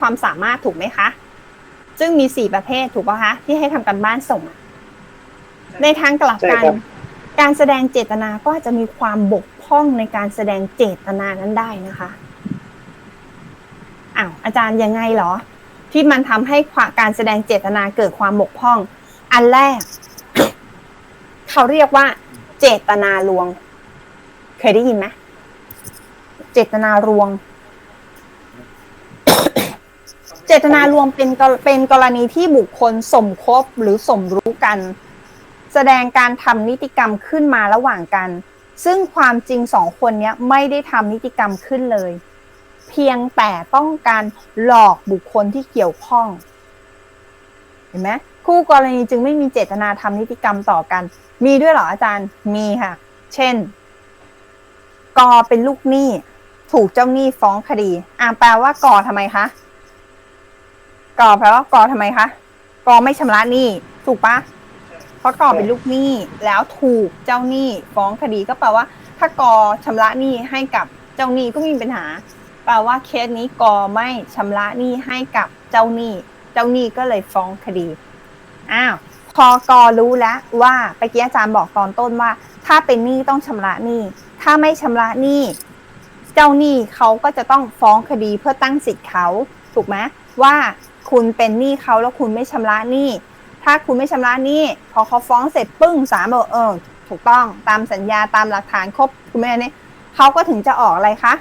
ความสามารถถูกไหมคะ ซึ่งมีสี่ประเภทถูกป่ะคะ ที่ให้ทำกันบ้านส่งอะในทางกลับกันใช่ครับการแสดงเจตนาก็อาจจะมีความบกพร่องในการแสดงเจตนานั้นได้นะคะอ้าวอาจารย์ยังไงเหรอ ที่มันทำให้ความการแสดงเจตนาเกิดความบกพร่อง อันแรก เขาเรียกว่า เจตนาลวง เคยได้ยินไหมเจตนารวง เจตนารวมเป็นกรเป็นกรณีที่บุคคลสมคบหรือสมรู้กัน แสดงการทำนิติกรรมขึ้นมาระหว่างกัน ซึ่งความจริงสองคนเนี้ยไม่ได้ทำนิติกรรมขึ้นเลย เพียงแต่ต้องการหลอกบุคคลที่เกี่ยวข้อง เห็นไหมคู่กรณีจึงไม่มีเจตนาทำนิติกรรมต่อกัน มีด้วยเหรออาจารย์ มีค่ะ เช่น กอเป็นลูกหนี้ ถูกเจ้าหนี้ฟ้องคดี อ่าแปลว่ากอทำไมคะ กอแปลว่ากอทำไมคะกอไม่ชำระหนี้ถูกปะเพราะกอเป็นลูกหนี้แล้วถูกเจ้าหนี้ฟ้องคดีก็แปลว่า ถ้ากอชำระหนี้ให้กับเจ้าหนี้ก็ไม่มีปัญหา แปลว่าเคสนี้กอไม่ชำระหนี้ให้กับเจ้าหนี้ เจ้าหนี้ก็เลยฟ้องคดีอ้าวพอกอรู้แล้วว่าไปกี้อาจารย์บอกตอนต้นว่า ถ้าเป็นหนี้ต้องชำระหนี้ ถ้าไม่ชำระหนี้ เจ้าหนี้เขาก็จะต้องฟ้องคดีเพื่อตั้งสิทธิ์เขาถูกไหมว่า คุณเป็นหนี้เขาแล้วคุณไม่ชำระหนี้ ถ้าคุณไม่ชำระหนี้พอเขาฟ้องเสร็จปึ้งศาลบอกเออ ถูกต้องตามสัญญาตามหลักฐานครบคุณแม่เนี่ยเขาก็ถึงจะออกอะไรคะ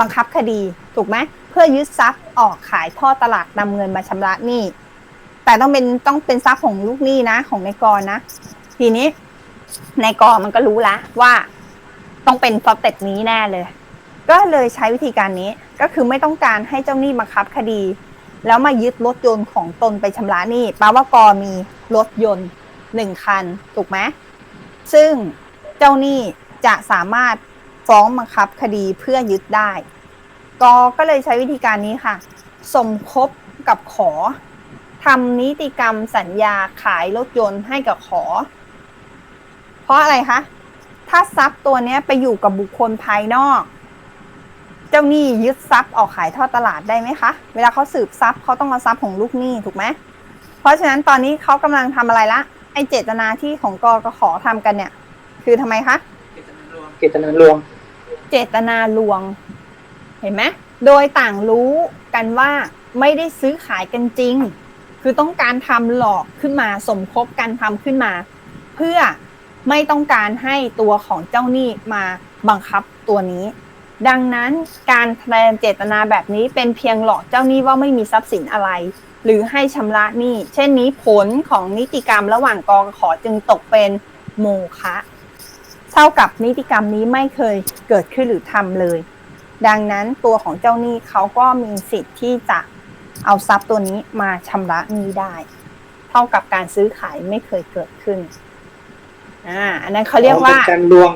บังคับคดีถูกไหมเพื่อยึดทรัพย์ออกขายท่อตลาดนำเงินมาชำระหนี้แต่ต้องเป็นต้องเป็นทรัพย์ของลูกหนี้นะ ของนายกรนะ ทีนี้นายกรมันก็รู้แล้วว่าต้องเป็นสเต็ปนี้แน่เลย ก็เลยใช้วิธีการนี้ก็คือไม่ต้องการให้เจ้าหนี้บังคับคดี แล้วมายึดรถยนต์ของตนไปชำระหนี้แปลว่ากอมีรถยนต์หนึ่งคัน ถูกไหมซึ่งเจ้าหนี้จะสามารถฟ้องบังคับคดีเพื่อยึดได้ กอก็เลยใช้วิธีการนี้ค่ะ สมคบกับขอทำนิติกรรมสัญญาขายรถยนต์ให้กับขอ เพราะอะไรคะ ถ้าทรัพย์ตัวนี้ไปอยู่กับบุคคลภายนอก เจ้าหนี้ยึดทรัพย์ออกขายทอดตลาดได้ไหมคะ เวลาเขาสืบทรัพย์เขาต้องเอาทรัพย์ของลูกหนี้ถูกไหมเพราะฉะนั้นตอนนี้เขากำลังทำอะไรละไอเจตนาที่ของกกขอทำกันเนี่ย คือทำไมคะ เจตนารวมเจตนาลวง เห็นไหมโดยต่างรู้กันว่าไม่ได้ซื้อขายกันจริง คือต้องการทำหลอกขึ้นมาสมคบกันทำขึ้นมา เพื่อไม่ต้องการให้ตัวของเจ้าหนี้มาบังคับตัวนี้ ดังนั้นการแสดงเจตนาแบบนี้เป็นเพียงหลอกเจ้าหนี้ว่าไม่มีทรัพย์สินอะไร หรือให้ชำระหนี้ เช่นนี้ผลของนิติกรรมระหว่างกองขอจึงตกเป็นโมฆะเท่ากับนิติกรรมนี้ไม่เคยเกิดขึ้นหรือทำเลย ดังนั้นตัวของเจ้าหนี้เขาก็มีสิทธิ์ที่จะเอาทรัพย์ตัวนี้มาชำระหนี้ได้ เท่ากับการซื้อขายไม่เคยเกิดขึ้นอ่าอันนั้นเขาเรียกว่าอ๋อเป็นการลวง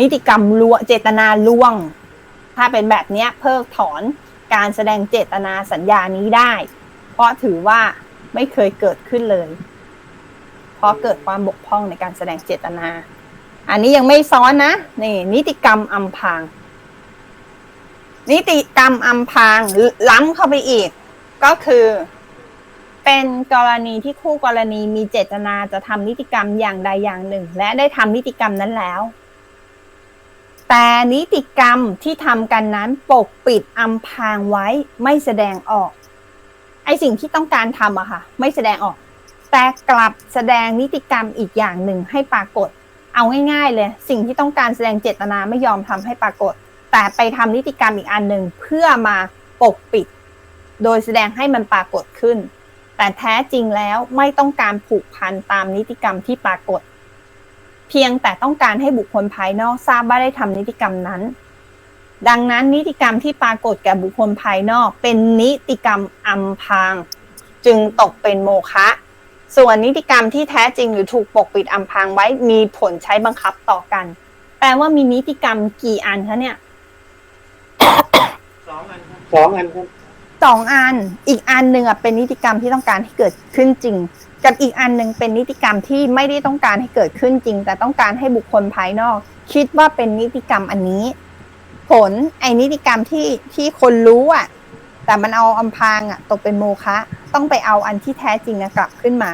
นิติกรรมลวงเจตนาลวง ถ้าเป็นแบบนี้เพิกถอนการแสดงเจตนาสัญญานี้ได้ เพราะถือว่าไม่เคยเกิดขึ้นเลย เพราะเกิดความบกพร่องในการแสดงเจตนา อันนี้ยังไม่ซ้อนนะนี่นิติกรรมอำพาง นิติกรรมอำพางล้ำเข้าไปอีก ก็คือ เป็นกรณีที่คู่กรณีมีเจตนาจะทำนิติกรรมอย่างใดอย่างหนึ่ง และได้ทำนิติกรรมนั้นแล้ว แต่นิติกรรมที่ทำกันนั้นปกปิดอำพรางไว้ไม่แสดงออก ไอสิ่งที่ต้องการทำอะค่ะ ไม่แสดงออก แต่กลับแสดงนิติกรรมอีกอย่างหนึ่งให้ปรากฏ เอาง่ายๆเลย สิ่งที่ต้องการแสดงเจตนาไม่ยอมทำให้ปรากฏ แต่ไปทำนิติกรรมอีกอันหนึ่งเพื่อมาปกปิด โดยแสดงให้มันปรากฏขึ้น แต่แท้จริงแล้วไม่ต้องการผูกพันตามนิติกรรมที่ปรากฏ เพียงแต่ต้องการให้บุคคลภายนอกทราบว่าได้ทำนิติกรรมนั้น ดังนั้นนิติกรรมที่ปรากฏแก่บุคคลภายนอก เป็นนิติกรรมอำพราง จึงตกเป็นโมฆะส่วนนิติกรรมที่แท้จริงหรือถูกปกปิดอำพรางไว้มีผลใช้บังคับต่อกัน แปลว่ามีนิติกรรมกี่อันคะเนี่ยสองอันครับสองอันครับสองอัน อีกอันหนึ่งอะเป็นนิติกรรมที่ต้องการให้เกิดขึ้นจริง กับอีกอันหนึ่งเป็นนิติกรรมที่ไม่ได้ต้องการให้เกิดขึ้นจริง แต่ต้องการให้บุคคลภายนอก คิดว่าเป็นนิติกรรมอันนี้ ผลไอ้นิติกรรมที่ที่คนรู้อะแแต่มันเอาอำพรางอะตกเป็นโมฆะต้องไปเอาอันที่แท้จริงอะกลับขึ้นมา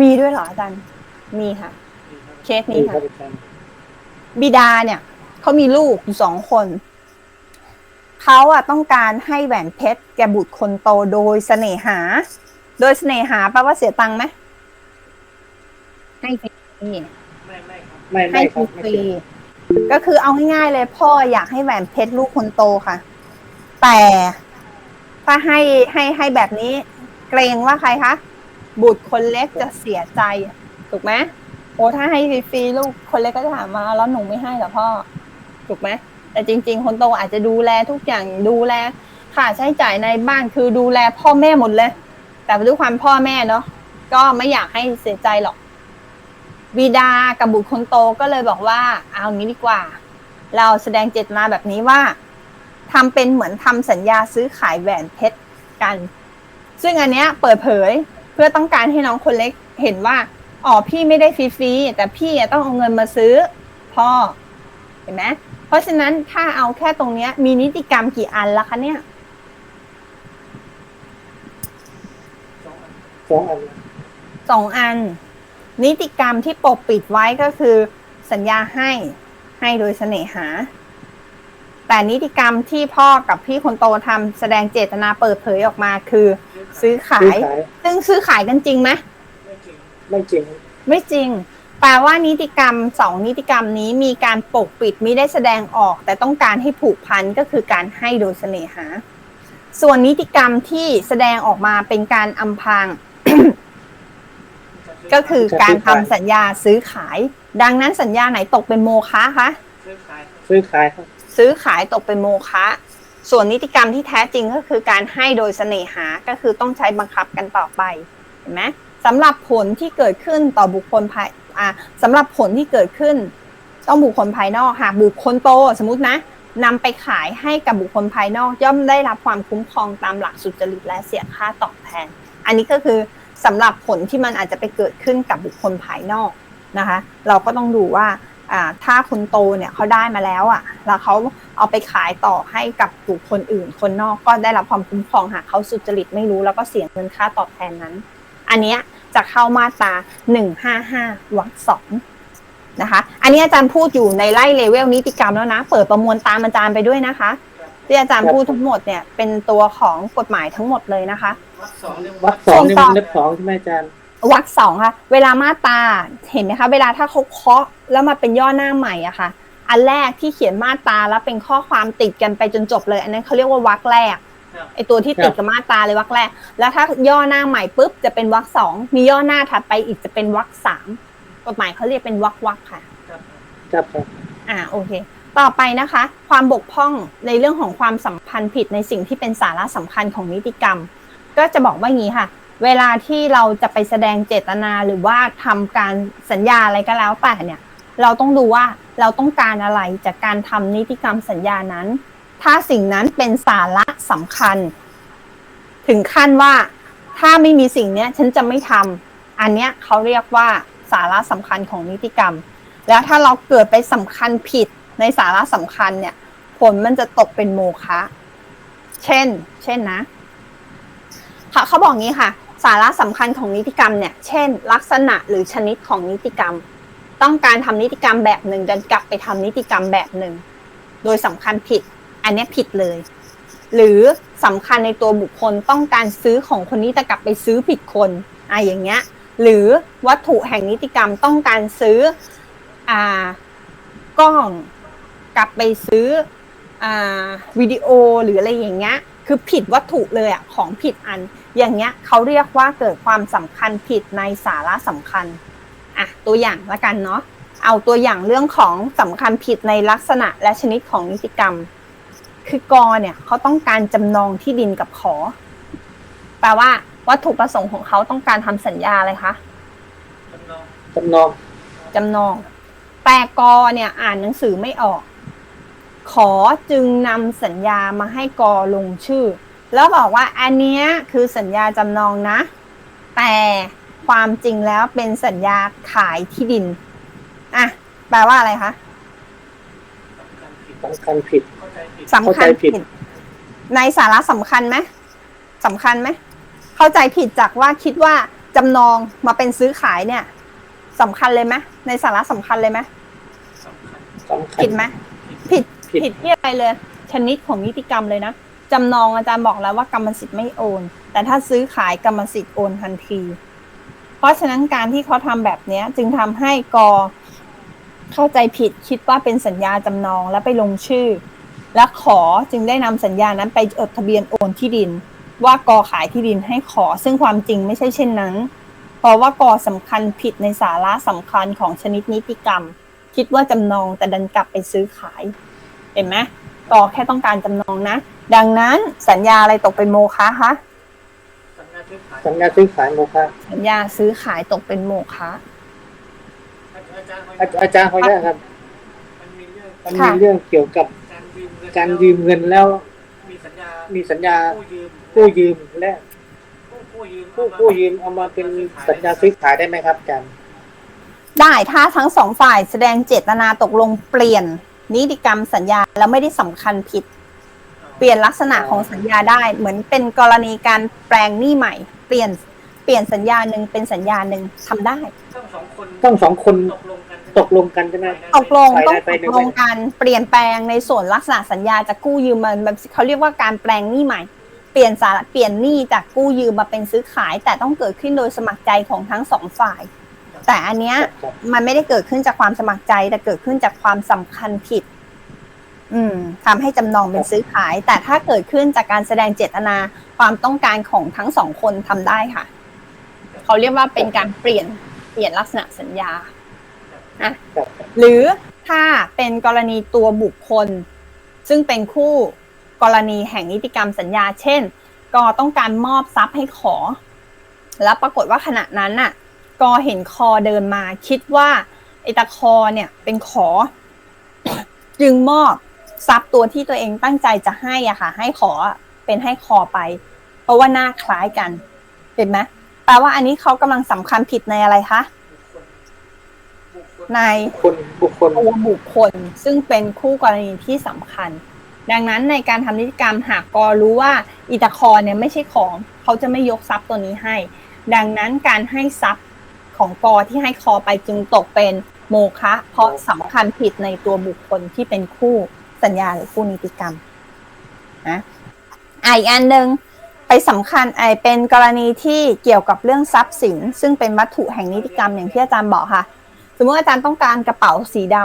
มีด้วยเหรออาจารย์มีค่ะ เคสมีนี้ครัค่ะบอาจารย์บิดาเนี่ยเขามีลูกอยู่สองคนเขาอะต้องการให้แหวนเพชรแกบุตรคนโตโดยเสน่หา โดยเสน่หาแปลว่าเสียตังค์ไหมให้ฟรีไม่ไม่ให้ไม่ฟครับไม่รีเกี่ยวๆก็คือเอาง่ายๆเลย พ่ออยากให้แหวนเพชรลูกคนโตค่ะ แต่ถ้าให้ให้ให้แบบนี้ เกรงว่าใครคะบุตรคนเล็กจะเสียใจ ถูกไหมโอ้ถ้าให้ฟรีๆลูกคนเล็กก็จะถามมาแล้วหนูไม่ให้เหรอพ่อ ถูกไหมแต่จริง ๆ คนโตอาจจะดูแลทุกอย่างดูแลค่าใช้จ่ายในบ้านคือดูแลพ่อแม่หมดเลย แต่ด้วยความพ่อแม่เนาะก็ไม่อยากให้เสียใจหรอกบิดากับบุตรคนโตก็เลยบอกว่า เอางี้ดีกว่า เราแสดงเจตนาแบบนี้ว่าทำเป็นเหมือนทำสัญญาซื้อขายแหวนเพชรกัน ซึ่งอันเนี้ยเปิดเผยเพื่อต้องการให้น้องคนเล็กเห็นว่าอ๋อพี่ไม่ได้ฟรีๆแต่พี่ต้องเอาเงินมาซื้อพ่อเห็นไหมเพราะฉะนั้นถ้าเอาแค่ตรงเนี้ย มีนิติกรรมกี่อันละคะเนี่ย สองอันสองอัน นิติกรรมที่ปกปิดไว้ก็คือ สัญญาให้ให้โดยเสน่หา แต่นิติกรรมที่พ่อกับพี่คนโตทำแสดงเจตนาเปิดเผยออกมาคือ ซื้อขาซื้อยขายซึ่งซื้อขายกันจริงไหมไม่จริง ไม่จริง แปลว่านิติกรรมสองนิติกรรมนี้มีการปกปิดไม่ได้แสดงออก แต่ต้องการให้ผูกพันก็คือการให้โดยเสน่หา ส่วนนิติกรรมที่แสดงออกมาเป็นการอำพราง ก็คือการทำสัญญาซื้อขาย ดังนั้นสัญญาไหนตกเป็นโมฆะคะ ซื้อขายครับ ซื้อขายตกเป็นโมฆะ ส่วนนิติกรรมที่แท้จริงก็คือการให้โดยเสน่หา ก็คือต้องใช้บังคับกันต่อไป เห็นไหมสำหรับผลที่เกิดขึ้นต่อบุคคลภายอ่าสำหรับผลที่เกิดขึ้น ต้องบุคคลภายนอกหากบุคคลโตสมมตินะนำไปขายให้กับบุคคลภายนอกย่อมได้รับความคุ้มครองตามหลักสุจริตและเสียค่าตอบแทน อันนี้ก็คือสำหรับผลที่มันอาจจะไปเกิดขึ้นกับบุคคลภายนอกนะคะ เราก็ต้องดูว่าอ่าถ้าคนโตเนี่ยเขาได้มาแล้วอะ แล้วเขาเอาไปขายต่อให้กับบุคคลอื่น คนนอกก็ได้รับความคุ้มครองหากเขาสุจริตไม่รู้แล้วก็เสียเงินค่าตอบแทนนั้น อันเนี้ยจะเข้ามาตรา155วรรคสองนะคะ อันนี้อาจารย์พูดอยู่ในไล่เลเวลนิติกรรมแล้วนะ เปิดประมวลตามอาจารย์ไปด้วยนะคะที่อาจารย์พูดทั้งหมดเนี่ยเป็นตัวของกฎหมายทั้งหมดเลยนะคะ วักสองนี่มันเล็บสองใช่ไหมอาจารย์วรรคสองค่ะ เวลามาตราเห็นไหมคะ เวลาถ้าเขาเคาะแล้วมาเป็นย่อหน้าใหม่อะค่ะ อันแรกที่เขียนมาตราแล้วเป็นข้อความติดกันไปจนจบเลย อันนั้นเขาเรียกว่าวรรคแรกไอตัวที่ติดกับมาตราเลยวรรคแรก แล้วถ้าย่อหน้าใหม่ปุ๊บจะเป็นวรรคสองมีย่อหน้าถัดไปอีกจะเป็นวรรคสามกฎหมายเขาเรียกเป็นวรรควรรคค่ะครับครับอ่าโอเค ต่อไปนะคะ ความบกพร่องในเรื่องของความสัมพันธ์ผิดในสิ่งที่เป็นสาระสำคัญของนิติกรรม ก็จะบอกว่างี้ค่ะ เวลาที่เราจะไปแสดงเจตนาหรือว่าทำการสัญญาอะไรก็แล้วแต่เนี่ย เราต้องดูว่าเราต้องการอะไรจากการทำนิติกรรมสัญญานั้น ถ้าสิ่งนั้นเป็นสาระสำคัญ ถึงขั้นว่าถ้าไม่มีสิ่งเนี้ยฉันจะไม่ทำอันเนี้ยเขาเรียกว่าสาระสำคัญของนิติกรรม แล้วถ้าเราเกิดไปสำคัญผิดในสาระสำคัญเนี่ย ผลมันจะตกเป็นโมฆะเช่น เช่นนะ ค่ะเขาบอกงี้ค่ะ สาระสำคัญของนิติกรรมเนี่ย เช่น ลักษณะหรือชนิดของนิติกรรม ต้องการทำนิติกรรมแบบหนึ่งดันกลับไปทำนิติกรรมแบบหนึ่ง โดยสำคัญผิด อันนี้ผิดเลย หรือสำคัญในตัวบุคคลต้องการซื้อของคนนี้แต่กลับไปซื้อผิดคนอะอย่างเงี้ย หรือวัตถุแห่งนิติกรรมต้องการซื้ออ่ากล้องกลับไปซื้ออ่าวิดีโอหรืออะไรอย่างเงี้ยคือผิดวัตถุเลยอะของผิดอัน อย่างเงี้ยเขาเรียกว่าเกิดความสำคัญผิดในสาระสำคัญอะตัวอย่างละกันเนาะเอาตัวอย่างเรื่องของสำคัญผิดในลักษณะและชนิดของนิติกรรม คือกอเนี่ยเขาต้องการจำนองที่ดินกับขอ แปลว่าวัตถุประสงค์ของเขาต้องการทำสัญญาอะไรคะจำนองจำนอง แต่กอเนี่ยอ่านหนังสือไม่ออก ขอจึงนำสัญญามาให้กอลงชื่อ แล้วบอกว่าอันเนี้ยคือสัญญาจำนองนะ แต่ความจริงแล้วเป็นสัญญาขายที่ดินอะแปลว่าอะไรคะสำคัญผิด สำคัญเข้าใจผิผิดดในสาระสำคัญไหมสำคัญไหมเข้าใจผิดจากว่าคิดว่าจำนองมาเป็นซื้อขายเนี่ยสำคัญเลยไหมในสาระสำคัญเลยไหมสำคัญผิดไหมผิดผิดผิดที่อะไรเลย ชนิดของนิติกรรมเลยนะ จำนองอาจารย์บอกแล้วว่ากรรมสิทธิ์ไม่โอน แต่ถ้าซื้อขายกรรมสิทธิ์โอนทันที เพราะฉะนั้นการที่เขาทำแบบนี้จึงทำให้กอเข้าใจผิดคิดว่าเป็นสัญญาจำนองแล้วไปลงชื่อ และขอจึงได้นำสัญญานั้นไปจดทะเบียนโอนที่ดิน ว่ากอขายที่ดินให้ขอ ซึ่งความจริงไม่ใช่เช่นนั้น เพราะว่ากอสำคัญผิดในสาระสำคัญของชนิดนิติกรรม คิดว่าจำนองแต่ดันกลับไปซื้อขาย เห็นไหมกอแค่ต้องการจำนองนะ ดังนั้นสัญญาอะไรตกเป็นโมฆะคะสัญญาซื้อขายสัญญาซื้อขายโมฆะสัญญาซื้อขายตกเป็นโมฆะ อาจารย์อาจารย์ขออนุญาตครับ มันมีเรื่องมันค่ะมีเรื่องเกี่ยวกับการยืมเงินการยืมเงินแล้ว มีสัญญามีสัญญากู้ยืมกู้ยืมและกู้กู้ยืมกู้กู้ยืมเอามาเป็นสัญญาซื้อขายได้ไหมครับอาจารย์ได้ถ้าทั้งสองฝ่ายแสดงเจตนาตกลงเปลี่ยนนิติกรรมสัญญาแล้วไม่ได้สำคัญผิด เปลี่ยนลักษณะของสัญญาได้ เหมือนเป็นกรณีการแปลงหนี้ใหม่ เปลี่ยนเปลี่ยนสัญญาหนึ่งเป็นสัญญาหนึ่งทำได้ ต้องสองคนต้องสองคนตกลงกันตกลงกันใช่ไหม ตกลงฝ่ายต้องใดตฝ่ายกหนึ่งลงกันเปลี่ยนแปลงในส่วนลักษณะสัญญาจากกู้ยืมมันแบบเขาเรียกว่าการแปลงหนี้ใหม่ เปลี่ยนสาระเปลี่ยนหนี้จากกู้ยืมมาเป็นซื้อขาย แต่ต้องเกิดขึ้นโดยสมัครใจของทั้งสองฝ่าย แต่อันเนี้ยครับมันไม่ได้เกิดขึ้นจากความสมัครใจแต่เกิดขึ้นจากความสำคัญผิด อืมทำให้จำนองเป็นซื้อขาย แต่ถ้าเกิดขึ้นจากการแสดงเจตนาความต้องการของทั้งสองคนทำได้ค่ะ เขาเรียกว่าเป็นการเปลี่ยนเปลี่ยนลักษณะสัญญาครับหรือถ้าเป็นกรณีตัวบุคคล ซึ่งเป็นคู่กรณีแห่งนิติกรรมสัญญา เช่นกอต้องการมอบทรัพย์ให้ขอ แล้วปรากฏว่าขณะนั้นน่ะกอเห็นคอเดินมาคิดว่าไอตะคอเนี่ยเป็นขอ จึงมอบ ทรัพย์ตัวที่ตัวเองตั้งใจจะให้อะค่ะ ให้ขอเป็นให้คอไป เพราะว่าหน้าคล้ายกัน เห็นไหมแปลว่าอันนี้เขากำลังสำคัญผิดในอะไรคะบุคคลในคนบุคคลตัวบุคคล ซึ่งเป็นคู่กรณีที่สำคัญ ดังนั้นในการทำนิติกรรมหากกอรู้ว่าอิตาคอเนี่ยไม่ใช่ของเขาจะไม่ยกทรัพย์ตัวนี้ให้ ดังนั้นการให้ทรัพย์ของกอที่ให้คอไปจึงตกเป็นโมฆะเพราะสำคัญผิดในตัวบุคคลที่เป็นคู่ สัญญาหรือคู่นิติกรรมนะอะอีกอันหนึ่งไปสำคัญไอเป็นกรณีที่เกี่ยวกับเรื่องทรัพย์สิน ซึ่งเป็นวัตถุแห่งนิติกรรมอย่างที่อาจารย์บอกค่ะ สมมติอาจารย์ต้องการกระเป๋าสีด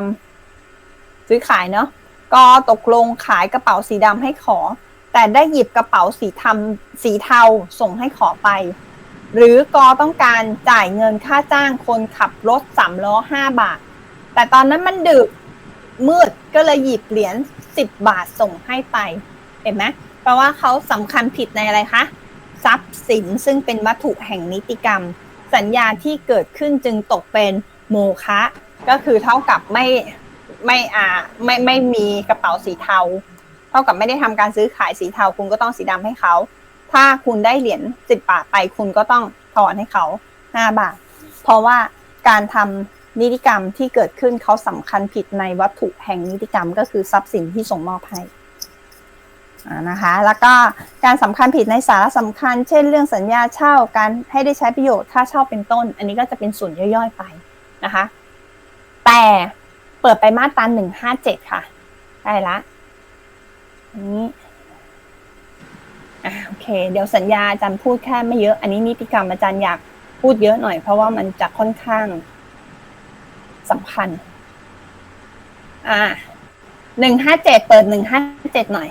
ำซื้อขายเนาะก็ตกลงขายกระเป๋าสีดำให้ขอ แต่ได้หยิบกระเป๋าสีทำสีเทาส่งให้ขอไป หรือกอต้องการจ่ายเงินค่าจ้างคนขับรถสามล้อห้าบาท แต่ตอนนั้นมันดึก มืดก็เลยหยิบเหรียญสิบบาทส่งให้ไป เห็นไหมแปลว่าเขาสำคัญผิดในอะไรคะทรัพย์สินซึ่งเป็นวัตถุแห่งนิติกรรม สัญญาที่เกิดขึ้นจึงตกเป็นโมฆะก็คือเท่ากับไม่ไม่อ่าไม่ไม่มีกระเป๋าสีเทา เท่ากับไม่ได้ทำการซื้อขายสีเทา คุณก็ต้องสีดำให้เขา ถ้าคุณได้เหรียญสิบบาทไปคุณก็ต้องถอนให้เขาห้าบาท เพราะว่าการทำ นิติกรรมที่เกิดขึ้นเขาสำคัญผิดในวัตถุแห่งนิติกรรมก็คือทรัพย์สินที่ส่งมอบให้อ่านะคะ แล้วก็การสำคัญผิดในสาระสำคัญ เช่น เรื่องสัญญาเช่าการให้ได้ใช้ประโยชน์ค่าเช่าเป็นต้น อันนี้ก็จะเป็นส่วนย่อยๆไปนะคะ แต่เปิดไปมาตราหนึ่งห้าเจ็ดค่ะ ได้ละอันนี้อ่าโอเค เดี๋ยวสัญญาอาจารย์พูดแค่ไม่เยอะ อันนี้นิติกรรมอาจารย์อยากพูดเยอะหน่อยเพราะว่ามันจะค่อนข้าง สำคัญอ่าหนึ่งห้าเจ็ดเปิดหนึ่งห้าเจ็ดหน่อย